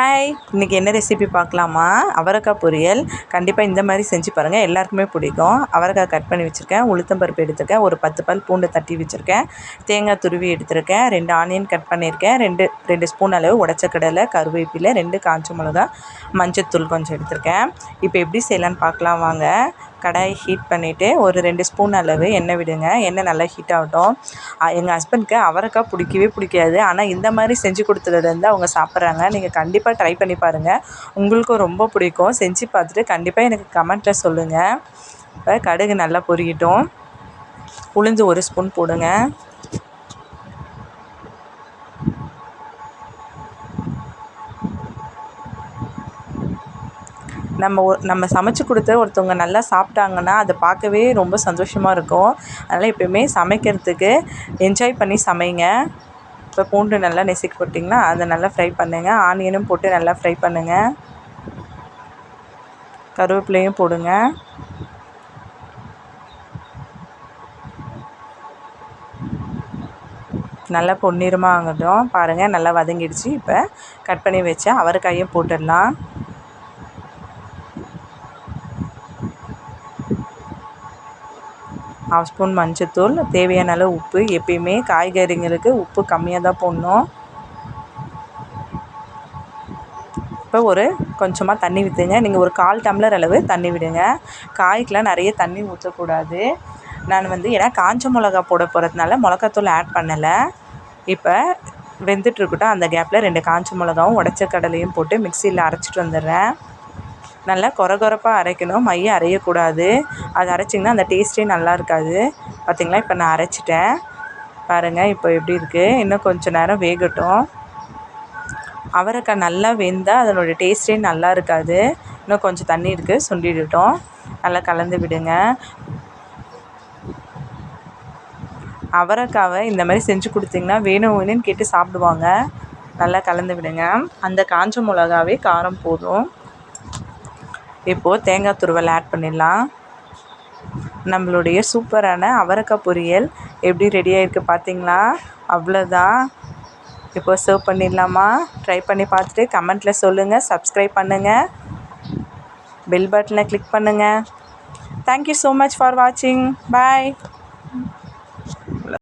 Hi இன்றைக்கி என்ன recipe பார்க்கலாமா? அவரைக்காய் பொரியல். கண்டிப்பாக இந்த மாதிரி செஞ்சு பாருங்கள் எல்லாருக்குமே பிடிக்கும். அவரைக்காய் கட் பண்ணி வச்சுருக்கேன். உளுத்தம்பருப்பு எடுத்துருக்கேன். ஒரு பத்து பல் பூண்டு தட்டி வச்சுருக்கேன். தேங்காய் துருவி எடுத்திருக்கேன். ரெண்டு ஆனியன் கட் பண்ணியிருக்கேன். ரெண்டு ரெண்டு ஸ்பூன் அளவு உடச்ச கடலை கருவேப்பிலை ரெண்டு காஞ்ச மிளகா மஞ்சத்தூள் கொஞ்சம் எடுத்திருக்கேன். இப்போ எப்படி செய்யலான்னு பார்க்கலாம். வாங்க. கடாயை ஹீட் பண்ணிவிட்டு ஒரு ரெண்டு ஸ்பூன் அளவு எண்ணெய் விடுங்க. எண்ணெய் நல்லா ஹீட் ஆகட்டும். எங்கள் ஹஸ்பண்ட்க்கு அவரைக்காய் பிடிக்கவே பிடிக்காது. ஆனால் இந்த மாதிரி செஞ்சு கொடுத்ததுலேருந்து அவங்க சாப்பிட்றாங்க. நீங்கள் கண்டிப்பாக ட்ரை பண்ணி பாருங்கள் உங்களுக்கும் ரொம்ப பிடிக்கும். செஞ்சு பார்த்துட்டு கண்டிப்பாக எனக்கு கமெண்ட்டில் சொல்லுங்கள் இப்போ கடுகு நல்லா பொரியட்டும் உளுந்து ஒரு ஸ்பூன் போடுங்க. நம்ம ஒ நம்ம சமைச்சு கொடுத்து ஒருத்தவங்க நல்லா சாப்பிட்டாங்கன்னா அதை பார்க்கவே ரொம்ப சந்தோஷமாக இருக்கும். அதனால் எப்பயுமே சமைக்கிறதுக்கு என்ஜாய் பண்ணி சமைங்க. இப்போ பூண்டு நல்லா நெசுக்கி போட்டிங்கன்னா அதை நல்லா ஃப்ரை பண்ணுங்கள் ஆனியனும் போட்டு நல்லா ஃப்ரை பண்ணுங்கள் கருவேப்பிலையும் போடுங்க. நல்லா பொன்னிறமாக ஆகட்டும். பாருங்கள் நல்லா வதங்கிடுச்சு. இப்போ கட் பண்ணி வச்ச அவரைக்காயும் போட்டுடலாம். ஹாஃப் ஸ்பூன் மஞ்சத்தூள் தேவையான அளவு உப்பு எப்பயுமே காய்கறிங்களுக்கு உப்பு கம்மியாக தான் போடணும். இப்போ ஒரு கொஞ்சமாக தண்ணி விற்றுங்க நீங்கள் ஒரு கால் டம்ளர் அளவு தண்ணி விடுங்க. காய்க்கெலாம் நிறைய தண்ணி ஊற்றக்கூடாது. நான் வந்து ஏன்னா காஞ்ச மிளகா போட போகிறதுனால மிளகாத்தூள் ஆட் பண்ணலை. இப்போ வெந்துட்டுருக்கட்டும் அந்த கேப்பில் ரெண்டு காஞ்ச மிளகாவும் உடச்ச கடலையும் போட்டு மிக்சியில் அரைச்சிட்டு வந்துடுறேன். நல்லா கொர கொரப்பாக அரைக்கணும். மைய அரையக்கூடாது. அது அரைச்சிங்கன்னா அந்த டேஸ்ட்டே நல்லா இருக்காது பார்த்திங்களா? இப்போ நான் அரைச்சிட்டேன். பாருங்கள் இப்போ எப்படி இருக்குது இன்னும் கொஞ்சம் நேரம் வேகட்டும். அவரைக்காய் நல்லா வெந்தால் அதனுடைய டேஸ்ட்டே நல்லா இருக்காது இன்னும் கொஞ்சம் தண்ணி இருக்குது சுண்டிடட்டும். நல்லா கலந்து விடுங்க. அவரைக்காவை இந்த மாதிரி செஞ்சு கொடுத்திங்கன்னா வேணும் வேணும்னு கேட்டு சாப்பிடுவாங்க. நல்லா கலந்து விடுங்க. அந்த காஞ்ச மிளகாவே காரம் போதும். இப்போது தேங்காய் துருவல் ஆட் பண்ணிடலாம். நம்மளுடைய சூப்பரான அவரக்காய் பொரியல் எப்படி ரெடி ஆகிருக்கு பார்த்தீங்களா அவ்வளோதான் இப்போ சர்வ் பண்ணிடலாமா? ட்ரை பண்ணி பார்த்துட்டு கமெண்ட்டில் சொல்லுங்கள் சப்ஸ்கிரைப் பண்ணுங்கள் பெல் பட்டனை கிளிக் பண்ணுங்கள் தேங்க்யூ ஸோ மச் ஃபார் வாட்சிங் பாய்